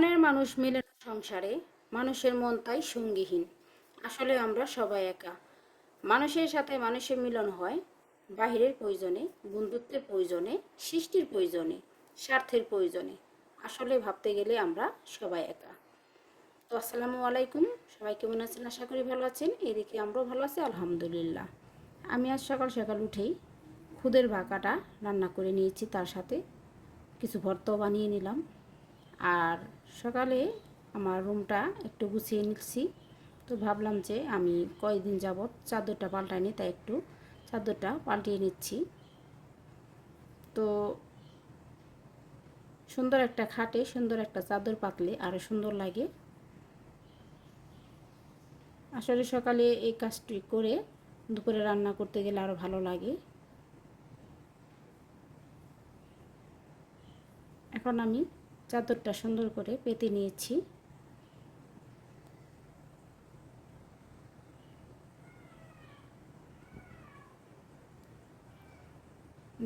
মানুষ মিলে সংসারে, মানুষের মন তাই সঙ্গীহীন। আসলে আমরা সবাই একা। মানুষের সাথে মানুষের মিলন হয় বাহিরের প্রয়োজনে, বন্ধুত্বের প্রয়োজনে, সৃষ্টির প্রয়োজনে, স্বার্থের প্রয়োজনে। আসলে ভাবতে গেলে আমরা সবাই একা। তো আসসালামু আলাইকুম। সবাই কেমন আছেন? আশা করি ভালো আছেন। এদিকে আমরাও ভালো আছি, আলহামদুলিল্লাহ। আমি আজ সকাল সকাল উঠেই খুদের ভাকাটা রান্না করে নিয়েছি। তার সাথে কিছু ভর্তাও বানিয়ে নিলাম। আর সকালে আমার রুমটা একটু গুছিয়ে নিচ্ছি। তো ভাবলাম যে আমি কয়েকদিন যাবৎ চাদরটা পাল্টাইনি, তাই একটু চাদরটা পাল্টিয়ে নিচ্ছি। তো সুন্দর একটা খাটে সুন্দর একটা চাদর পাতলে আরও সুন্দর লাগে। আসলে সকালে এই কাজটি করে দুপুরে রান্না করতে গেলে আরও ভালো লাগে। এখন আমি চাদরটা সুন্দর করে পেতে নিয়েছি।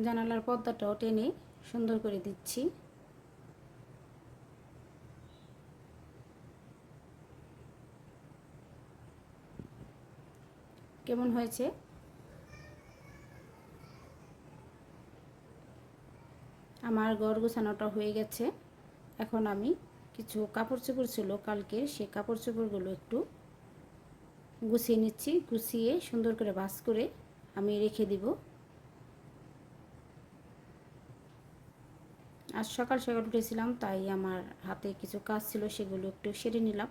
জানালার পর্দাটাও টেনে সুন্দর করে দিচ্ছি। কেমন হয়েছে? আমার ঘর গোছানোটা হয়ে গেছে। এখন আমি কিছু কাপড় চোপড় ছিল কালকে সে কাপড় চোপড়গুলো একটু গুছিয়ে নিচ্ছি, গুছিয়ে সুন্দর করে বাস করে আমি রেখে দিব। আজ সকাল সকাল উঠেছিলাম, তাই আমার হাতে কিছু কাজ ছিল, সেগুলো একটু সেরে নিলাম।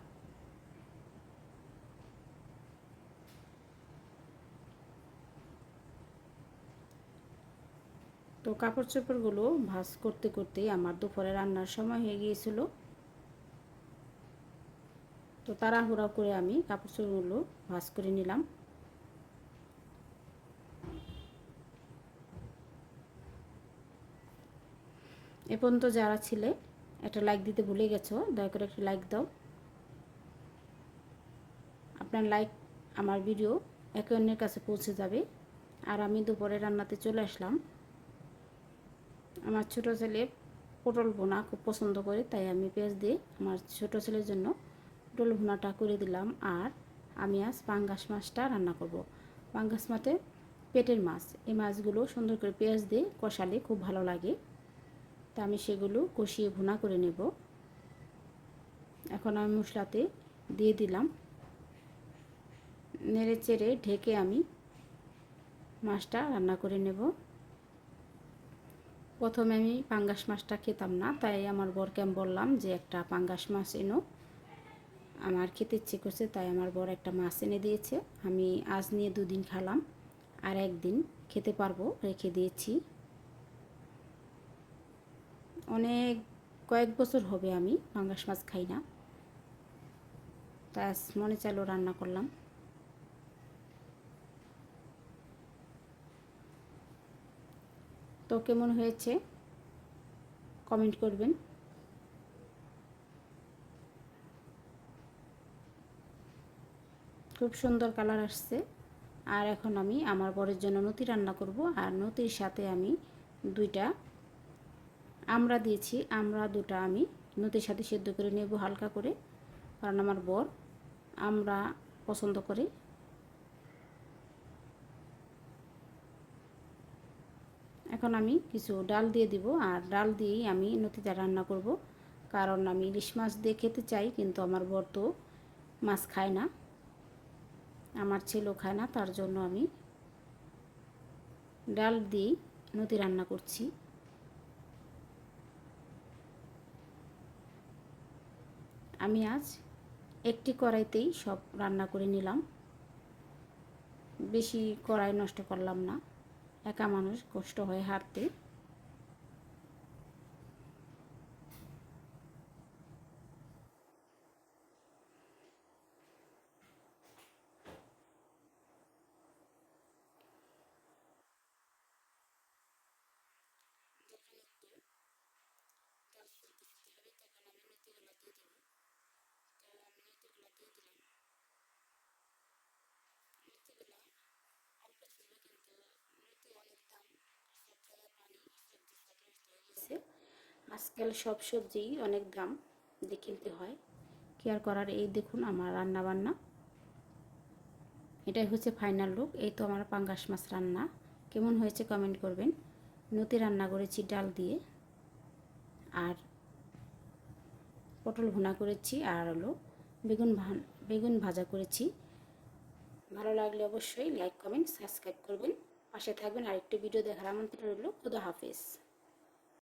তো কাপড় চোপড়গুলো ভাজ করতে করতে আমার দুপুরে রান্নার সময় হয়ে গিয়েছিল। তো তাড়াহুড়া করে আমি কাপড় চোপড়গুলো ভাজ করে নিলাম। এ পর্যন্ত যারা ছিলে, একটা লাইক দিতে ভুলে গেছো, দয়া করে একটা লাইক দাও। আপনার লাইক আমার ভিডিও একে অন্যের কাছে পৌঁছে যাবে। আর আমি দুপুরে রান্নাতে চলে আসলাম। আমার ছোটো ছেলে পটল ভুনা খুব পছন্দ করে, তাই আমি পেঁয়াজ দিয়ে আমার ছোটো ছেলের জন্য পটল ভুনাটা করে দিলাম। আর আমি আজ পাঙ্গাস মাছটা রান্না করব। পাঙ্গাস মাঠে পেটের মাছ, এই মাছগুলো সুন্দর করে পেঁয়াজ দিয়ে কষালে খুব ভালো লাগে। তা আমি সেগুলো কষিয়ে ভুনা করে নেব। এখন আমি মশলাতে দিয়ে দিলাম। নেড়ে চেড়ে ঢেকে আমি মাছটা রান্না করে নেব। প্রথমে আমি পাঙ্গাস মাছটা খেতাম না, তাই আমার বরকে আমি বললাম যে একটা পাঙ্গাস মাছ এনো। আমার খেতে ইচ্ছে করছে, তাই আমার বর একটা মাছ এনে দিয়েছে। আমি আজ নিয়ে দুদিন খালাম, আর একদিন খেতে পারব, রেখে দিয়েছি। অনেক কয়েক বছর হবে আমি পাঙ্গাস মাছ খাই না। তাই মনে চাইলো রান্না করলাম। তো কেমন হয়েছে? কমেন্ট করবেন। খুব সুন্দর কালার আসছে। আর এখন আমি আমার বরের জন্য নতি রান্না করব। আর নতির সাথে আমি দুইটা আমরা দিয়েছি। আমরা দুটা আমি নতির সাথে সেদ্ধ করে নেব হালকা করে। কারণ আমার বর আমরা পছন্দ করে এখন আমি কিছু ডাল দিয়ে দিব, আর ডাল দিয়েই আমি নতিটা রান্না করব। কারণ আমি ইলিশ মাছ দিয়ে খেতে চাই, কিন্তু আমার বর তো মাছ খায় না। আমার ছেলেও খায় না, তার জন্য আমি ডাল দিয়েই নতি রান্না করছি। আমি আজ একটি কড়াইতেই সব রান্না করে নিলাম। বেশি কড়াই নষ্ট করলাম না। একা মানুষ কষ্ট হয় হাঁটতে। আজকাল সব সবজি অনেক দাম দিয়ে কিনতে হয়। কি আর করার? এই দেখুন আমার রান্না বান্না এটাই হচ্ছে ফাইনাল লুক এই তো আমার পাঙ্গাস মাছ রান্না। কেমন হয়েছে কমেন্ট করবেন। নতি রান্না করেছি, ডাল দিয়ে। আর পটল ভুনা করেছি আর হলো বেগুন বেগুন ভাজা করেছি। ভালো লাগলে অবশ্যই লাইক কমেন্ট সাবস্ক্রাইব করবেন। পাশে থাকবেন। আরেকটি ভিডিও দেখার আমন্ত্রণ রইল। খুদা হাফেজ।